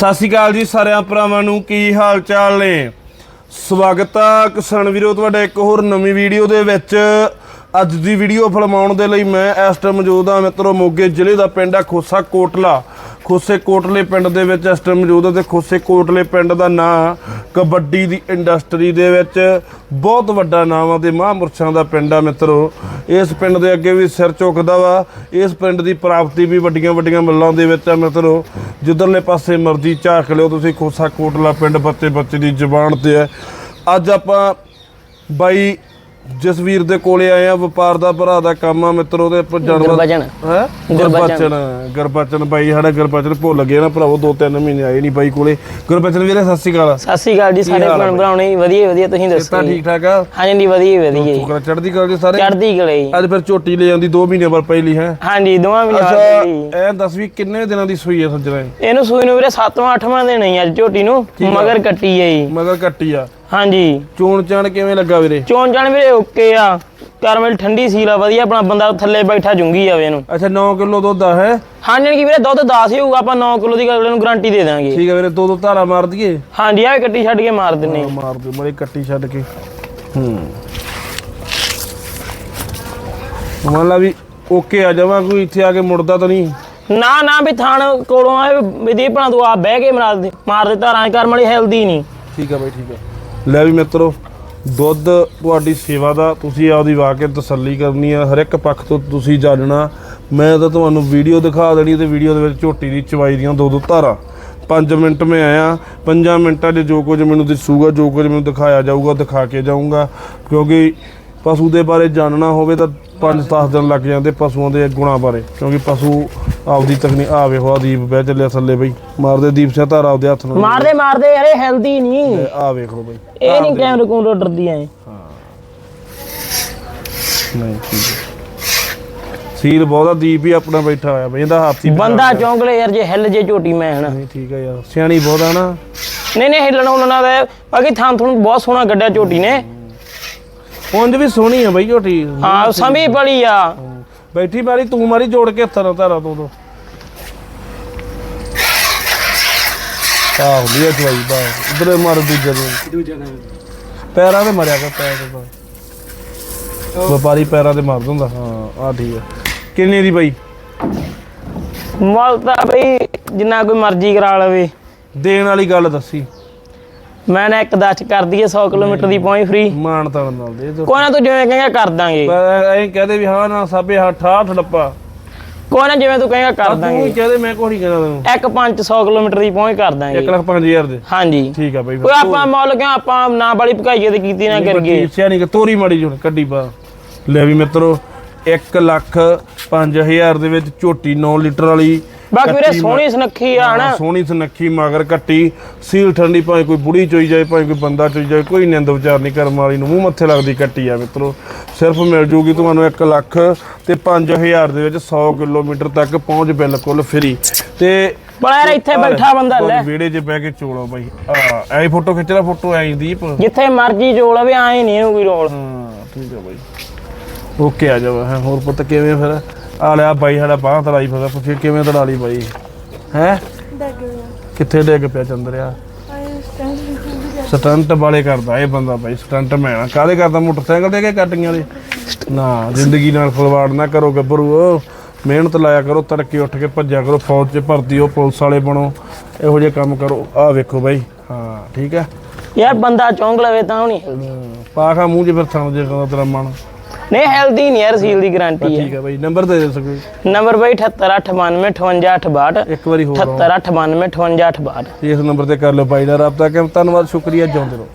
ਸਤਿ ਸ਼੍ਰੀ ਅਕਾਲ ਜੀ ਸਾਰਿਆਂ ਭਰਾਵਾਂ ਨੂੰ, ਕੀ ਹਾਲ ਚਾਲ ਨੇ? ਸਵਾਗਤ ਆ ਕਿਸਾਨ ਵੀਰੋ, ਤੁਹਾਡਾ ਇੱਕ ਹੋਰ ਨਵੀਂ ਵੀਡੀਓ ਦੇ ਵਿੱਚ। ਅੱਜ ਦੀ ਵੀਡੀਓ ਫਿਲਮਾਉਣ ਦੇ ਲਈ ਮੈਂ ਇਸ ਟਾਈਮ ਮੌਜੂਦ ਹਾਂ ਮਿੱਤਰੋ, ਮੋਗੇ ਜ਼ਿਲ੍ਹੇ ਦਾ ਪਿੰਡ ਆ ਖੋਸਾ ਕੋਟਲਾ। ਖੋਸੇ ਕੋਟਲੇ ਪਿੰਡ ਦੇ ਵਿੱਚ ਇਸ ਟਾਈਮ ਮੌਜੂਦ ਹਾਂ ਤੇ ਖੋਸੇ ਕੋਟਲੇ ਪਿੰਡ ਦਾ ਨਾਂ ਕਬੱਡੀ ਦੀ ਇੰਡਸਟਰੀ ਦੇ ਵਿੱਚ ਬਹੁਤ ਵੱਡਾ ਨਾਮ ਆ ਤੇ ਮਹਾਂਪੁਰਸ਼ਾਂ ਦਾ ਪਿੰਡ ਆ ਮਿੱਤਰੋ। ਇਸ ਪਿੰਡ ਦੇ ਅੱਗੇ ਵੀ ਸਿਰ ਝੁਕਦਾ ਵਾ। ਇਸ ਪਿੰਡ ਦੀ ਪ੍ਰਾਪਤੀ ਵੀ ਵੱਡੀਆਂ ਵੱਡੀਆਂ ਮੱਲਾਂ ਦੇ ਵਿੱਚ ਆ ਮਿੱਤਰੋ। ਜਿੱਧਰਲੇ ਪਾਸੇ ਮਰਜ਼ੀ ਝਾਕ ਲਿਓ ਤੁਸੀਂ ਖੋਸਾ ਕੋਟਲਾ ਪਿੰਡ ਬੱਚੇ ਬੱਚੇ ਦੀ ਜ਼ੁਬਾਨ ਤੇ ਹੈ ਅੱਜ ਆਪਾਂ ਬਾਈ ਜਸਵੀਰ ਦੇ ਕੋਲੇ ਆਏ ਆ ਵਪਾਰ ਦਾ ਭਰਾ ਦਾ ਕੰਮ ਆ ਮਿੱਤਰੋ ਤੇ ਆਪਾਂ ਜਾਨਵਰ ਗੁਰਬਚਨ। ਹੈ? ਗੁਰਬਚਨ ਗੁਰਬਚਨ। ਬਾਈ ਸਾਡਾ ਗੁਰਬਚਨ ਭੁੱਲ ਗਏ ਨਾ ਭਰਾਵੋ ਦੋ ਤਿੰਨ ਮਹੀਨੇ ਆਏ ਨਹੀਂ ਬਾਈ ਕੋਲੇ। ਗੁਰਬਚਨ ਵੀਰੇ ਸਤਿ ਸ਼੍ਰੀ ਅਕਾਲ। ਸਤਿ ਸ਼੍ਰੀ ਅਕਾਲ ਜੀ ਸਾਰੇ ਭੈਣ ਭਰਾਉਣੇ ਜੀ ਵਧੀਆ ਵਧੀਆ ਤੁਸੀਂ ਦੱਸੋ ਤਾਂ ਜੀ? ਠੀਕ ਠਾਕ ਆ? ਹਾਂਜੀ ਵਧੀਆ ਵਧੀਆ ਜੀ। ਸ਼ੁਕਰ ਆ, ਚੜ੍ਹਦੀ ਕਲਾ ਜੀ ਸਾਰੇ? ਚੜ੍ਹਦੀ ਕਲੇ ਜੀ। ਅੱਜ ਫਿਰ ਝੋਟੀ ਲੈ ਜਾਂਦੀ 2 ਮਹੀਨੇ ਬਾਅਦ ਪਹਿਲੀ ਹੈ? ਹਾਂਜੀ ਦੋਵਾਂ ਮਹੀਨੇ ਅੱਛਾ ਬਾਅਦ ਜੀ ਐ ਦੱਸ ਵੀ ਕਿੰਨੇ ਦਿਨਾਂ ਦੀ ਸੂਈ ਹੈ ਸੱਜਣਾ ਇਹ? ਇਹਨੂੰ ਸੂਈ ਨੂੰ ਵੀਰੇ 7ਵਾਂ 8ਵਾਂ ਦਿਨ ਹੀ ਅੱਜ ਝੋਟੀ ਨੂੰ। ਮਗਰ ਕੱਟੀ ਹੈ ਜੀ। ਮਗਰ ਕੱਟੀ ਆ। ਹਾਂਜੀ। ਚੋਣ ਚਾਣ ਕਿਵੇਂ ਲੱਗਾ ਵੀਰੇ? ਚੋਣ ਜਾਣ ਵੀਰੇ ਓਕੇ ਆ। ਕਰਮਲ ਠੰਡੀ ਸੀਲ ਆ ਵਧੀਆ ਆਪਣਾ ਬੰਦਾ ਥੱਲੇ ਬੈਠਾ ਜੁੰਗੀ ਜਾਵੇ ਇਹਨੂੰ। ਅੱਛਾ 9 ਕਿਲੋ ਦੁੱਧ ਆ ਹੈ? ਹਾਂਜੀ ਜਾਣੀ ਕਿ ਵੀਰੇ ਦੁੱਧ 10 ਹੀ ਹੋਊਗਾ ਆਪਾਂ 9 ਕਿਲੋ ਦੀ ਅਗਲੇ ਨੂੰ ਗਾਰੰਟੀ ਦੇ ਦਾਂਗੇ। ਠੀਕ ਹੈ ਵੀਰੇ ਦੋ ਦੋ ਧਾਰਾ ਮਾਰ ਦਈਏ? ਹਾਂਜੀ ਆ ਕੱਟੀ ਛੱਡ ਕੇ ਮਾਰ ਦਿੰਨੇ। ਮਾਰ ਦਿਓ ਮਰੇ ਕੱਟੀ ਛੱਡ ਕੇ। ਹੂੰ। ਮੰਨ ਲਾ ਵੀ ਓਕੇ ਆ ਜਾਵਾਂ ਕੋਈ ਇੱਥੇ ਆ ਕੇ ਮੁੜਦਾ ਤਾਂ ਨਹੀਂ। ਨਾ ਨਾ ਵੀ ਥਾਣ ਕੋਲੋਂ ਆਏ ਵਿਦੀ ਭਣਾ ਤੂੰ ਆ ਬਹਿ ਕੇ ਮਾਰ ਦੇ ਮਾਰ ਦੇ ਧਾਰਾਂ ਕਰਮ ਵਾਲੀ ਹੈਲਦੀ ਨਹੀਂ। ਠੀਕ ਆ ਬਾਈ ਠੀਕ ਆ। ਲੈ ਵੀ ਮਿੱਤਰੋ, ਦੁੱਧ ਤੁਹਾਡੀ ਸੇਵਾ ਦਾ, ਤੁਸੀਂ ਆਪਦੀ ਵਾ ਕੇ ਤਸੱਲੀ ਕਰਨੀ ਆ। ਹਰ ਇੱਕ ਪੱਖ ਤੋਂ ਤੁਸੀਂ ਜਾਣਨਾ। ਮੈਂ ਤਾਂ ਤੁਹਾਨੂੰ ਵੀਡੀਓ ਦਿਖਾ ਦੇਣੀ ਤੇ ਵੀਡੀਓ ਦੇ ਵਿੱਚ ਝੋਟੀ ਦੀ ਚਵਾਈ ਦੀਆਂ ਦੋ ਦੋ ਧਾਰਾਂ। 5 ਮਿੰਟ ਮੈਂ ਆਇਆ। 5 ਮਿੰਟਾਂ 'ਚ ਜੋ ਕੁਝ ਮੈਨੂੰ ਦਿਸੂਗਾ, ਜੋ ਕੁਝ ਮੈਨੂੰ ਦਿਖਾਇਆ ਜਾਊਗਾ, ਦਿਖਾ ਕੇ ਜਾਊਂਗਾ। ਕਿਉਂਕਿ ਪਸ਼ੂ ਦੇ ਬਾਰੇ ਜਾਣਨਾ ਹੋਵੇ ਤਾਂ 5-10 ਦਿਨ ਲੱਗ ਜਾਂਦੇ ਪਸ਼ੂਆਂ ਦੇ ਗੁਣਾਂ ਬਾਰੇ ਕਿਉਂਕਿ ਪਸ਼ੂ ਆਪਦੀ ਤਕਨੀ ਆ ਵੇਖੋ ਆ ਦੀਪ ਬਹਿ ਚੱਲਿਆ ਥੱਲੇ ਬਈ ਮਾਰਦੇ ਦੀਪ ਧਾਰਾ ਆਪਦੇ ਹੱਥ ਨਾਲ। ਮਾਰਦੇ ਮਾਰਦੇ ਯਾਰ ਇਹ ਹੈਲਦੀ ਨਹੀਂ ਆ ਵੇਖ ਲਓ ਬਈ। ਇਹ ਨਹੀਂ ਕੈਮਰੇ ਕੋਲ ਡਰਦੀ ਐ। ਨਹੀਂ ਸੀਲ ਬਹੁਤਾ ਦੀਪ ਹੀ ਆਪਣਾ ਬੈਠਾ ਹੋਇਆ ਬਈ ਇਹਦਾ ਹੱਥ ਬੰਦਾ ਚੌਂਕਲੇ ਯਾਰ ਜੇ ਹਿੱਲ ਜੇ ਝੋਟੀ ਮੈਂ ਹਨਾ। ਨਹੀਂ ਠੀਕ ਹੈ ਯਾਰ ਸਿਆਣੀ ਬਹੁਤਾ ਨਾ। ਨਹੀਂ ਨਹੀਂ ਹਿੱਲਣਾ ਉਹਨਾਂ ਦਾ ਬਾਕੀ ਥਾਂ ਤੁਹਾਨੂੰ ਬਹੁਤ ਸੋਹਣਾ ਗੱਡਿਆ ਝੋਟੀ ਨੇ। ਉਂਝ ਵੀ ਸੋਹਣੀ ਆ ਬਈ ਝੋਟੀ। ਹਾਂ ਸਮੀ ਪੜੀ ਆ। ਬੈਠੀ ਮਾਰੀ ਤੂੰ ਮਾਰੀ ਜੋੜ ਕੇ ਹੱਥਾਂ ਨਾਲ ਧਾਰਾ ਤੋਂ ਤੋਂ ਆਹ ਲਿਆ ਚਵਾਈ ਬਾ ਉਧਰੇ ਮਾਰ ਦੂਜੇ ਨੂੰ। ਪੈਰਾਂ ਤੇ ਮਰਿਆ ਕਰ ਪੈਰਾਂ ਤੇ ਵਪਾਰੀ ਪੈਰਾਂ ਤੇ ਮਾਰ ਦਿੰਦਾ। ਹਾਂ ਆ ਠੀਕ ਹੈ ਕਿੰਨੇ ਦੀ ਬਈ? ਮੁੱਲ ਤਾਂ ਬਈ ਜਿੰਨਾ ਕੋਈ ਮਰਜ਼ੀ ਕਰਾ ਲਵੇ। ਦੇਣ ਵਾਲੀ ਗੱਲ ਦੱਸੀ। ਮੈਂ ਨਾ ਇੱਕ ਦਸ ਕਰ ਦਈਏ 100 ਕਿਲੋਮੀਟਰ ਦੀ ਪਹੁੰਚ ਫ੍ਰੀ ਮਾਨ ਤਾਂ ਨਾਲ ਦੇ ਤੋ ਕੋਈ ਨਾ ਤੂੰ ਜਿਵੇਂ ਕਹੇਗਾ ਕਰ ਦਾਂਗੇ। ਐਂ ਕਹਦੇ ਵੀ ਹਾਂ ਨਾ ਸਾਬੇ ਹਾਂ ਠਾਠ ਡੱਪਾ ਕੋਈ ਨਾ ਜਿਵੇਂ ਤੂੰ ਕਹੇਗਾ ਕਰ ਤੂੰ ਦਾਂਗੇ। ਕਹਦੇ ਮੈਂ ਕੋਈ ਨਹੀਂ ਕਹਿੰਦਾ ਤੈਨੂੰ। ਇੱਕ 500 ਕਿਲੋਮੀਟਰ ਦੀ ਪਹੁੰਚ ਕਰ ਦਾਂਗੇ। 1 ਲੱਖ 5000 ਦੇ। ਹਾਂਜੀ। ਠੀਕ ਆ ਬਈ ਕੋਈ ਆਪਾਂ ਮੁੱਲ ਕਿਉਂ ਆਪਾਂ ਨਾ ਵਾਲੀ ਭਕਾਈਏ ਤੇ ਕੀਤੀ ਨਾ ਕਰੀਏ। ਸਿਆਣੀ ਕਿ ਤੋਰੀ ਮਾੜੀ ਜੁਣ ਕੱਢੀ ਬਾ ਲੈ ਵੀ ਮਿੱਤਰੋ 1 ਲੱਖ 5000 ਦੇ ਵਿੱਚ ਝੋਟੀ 9 ਲੀਟਰ ਵਾਲੀ ਬਾਕੀ ਵੀਰੇ ਸੋਹਣੀ ਸੁਨੱਖੀ ਆ ਹਨਾ? ਹਾਂ, ਸੋਹਣੀ ਸੁਨੱਖੀ ਮਗਰ ਕੱਟੀ ਸੀਲ ਠੰਡੀ ਭਾਵੇਂ ਕੋਈ ਬੁੜੀ ਚੋਈ ਜਾਏ ਭਾਵੇਂ ਕੋਈ ਬੰਦਾ ਚੋਈ ਜਾਏ ਕੋਈ ਨਿੰਦ ਵਿਚਾਰ ਨਹੀਂ ਕਰਮ ਵਾਲੀ ਨੂੰ ਮੂੰਹ ਮੱਥੇ ਲੱਗਦੀ ਕੱਟੀ ਆ ਮਿੱਤਰੋ। ਸਿਰਫ ਮਿਲ ਜੂਗੀ ਤੁਹਾਨੂੰ 1 ਲੱਖ ਤੇ 5000 ਦੇ ਵਿੱਚ 100 ਕਿਲੋਮੀਟਰ ਤੱਕ ਪਹੁੰਚ ਬਿਲਕੁਲ ਫ੍ਰੀ। ਤੇ ਪਰ ਯਾਰ ਇੱਥੇ ਬੈਠਾ ਬੰਦਾ ਲੈ। ਵਿਹੜੇ 'ਚ ਬਹਿ ਕੇ ਚੋਲੋ ਬਾਈ। ਆ ਐ ਫੋਟੋ ਖਿੱਚ ਲੈ ਫੋਟੋ ਐਂ ਦੀਪ। ਹਾਂ ਜਿੱਥੇ ਮਰਜ਼ੀ ਜੋੜ ਲਵੇ ਆਏ ਨਹੀਂ ਇਹਨੂੰ ਕੋਈ ਰੋਲ। ਠੀਕ ਆ ਬਾਈ। ਓਕੇ ਆ ਜਾ ਹੈ ਹੋਰ ਪੁੱਤ ਕਿਵੇਂ ਫਿਰ? ਆ ਲਿਆ ਬਾਈ ਸਾਡਾ ਬਾਹ ਤੜਾਈ ਫਿਰਦਾ ਪੁੱਛੇ ਕਿਵੇਂ ਤੜਾ ਲਈ ਬਾਈ? ਹੈ? ਕਿੱਥੇ ਡਿੱਗ ਪਿਆ ਚੰਦਰਿਆ? ਸਟੰਟ ਵਾਲੇ ਕਰਦਾ ਇਹ ਬੰਦਾ ਬਾਈ ਸਟੰਟ ਮੈਨ ਕਾਹਦੇ ਕਰਦਾ ਮੋਟਰਸਾਈਕਲ ਦੇ ਕੇ ਕੱਟੀਆਂ ਵਾਲੇ? ਨਾ ਜ਼ਿੰਦਗੀ ਨਾਲ ਖਲਵਾੜ ਨਾ ਕਰੋ ਗੱਭਰੂ। ਮਿਹਨਤ ਲਾਇਆ ਕਰੋ ਤੜਕੇ ਉੱਠ ਕੇ ਭੱਜਿਆ ਕਰੋ ਫੌਜ 'ਚ ਭਰਤੀ ਹੋ ਪੁਲਿਸ ਵਾਲੇ ਬਣੋ। ਇਹੋ ਜਿਹੇ ਕੰਮ ਕਰੋ। ਆਹ ਵੇਖੋ ਬਾਈ। ਹਾਂ ਠੀਕ ਹੈ? ਯਾਰ ਬੰਦਾ ਚੌਂਕ ਲਵੇ ਤਾਂ ਨਹੀਂ ਹੈਲਦੀ ਪਾਖਾ ਮੂੰਹ 'ਚ ਫਿਰ ਥਣ ਜੇ ਕਹਿੰਦਾ ਤੇਰਾ ਮਨ। ਨਹੀਂ ਹੈਲਦੀ ਨਹੀਂ ਯਾਰ ਸੀਲ ਦੀ ਗਾਰੰਟੀ ਹੈ। ਠੀਕ ਹੈ ਬਾਈ ਨੰਬਰ ਦੇ ਦੇ ਸਕੋ ਨੰਬਰ ਬਈ 7898585862 ਇੱਕ ਵਾਰੀ ਹੋਰ ਆਓ। 7898585862 ਇਸ ਨੰਬਰ ਤੇ ਕਰ ਲਓ ਬਾਈ ਦਾ ਰਾਬਤਾ ਕਿ ਧੰਨਵਾਦ ਸ਼ੁਕਰੀਆ ਜਿਉਂਦੇ ਰਹੋ।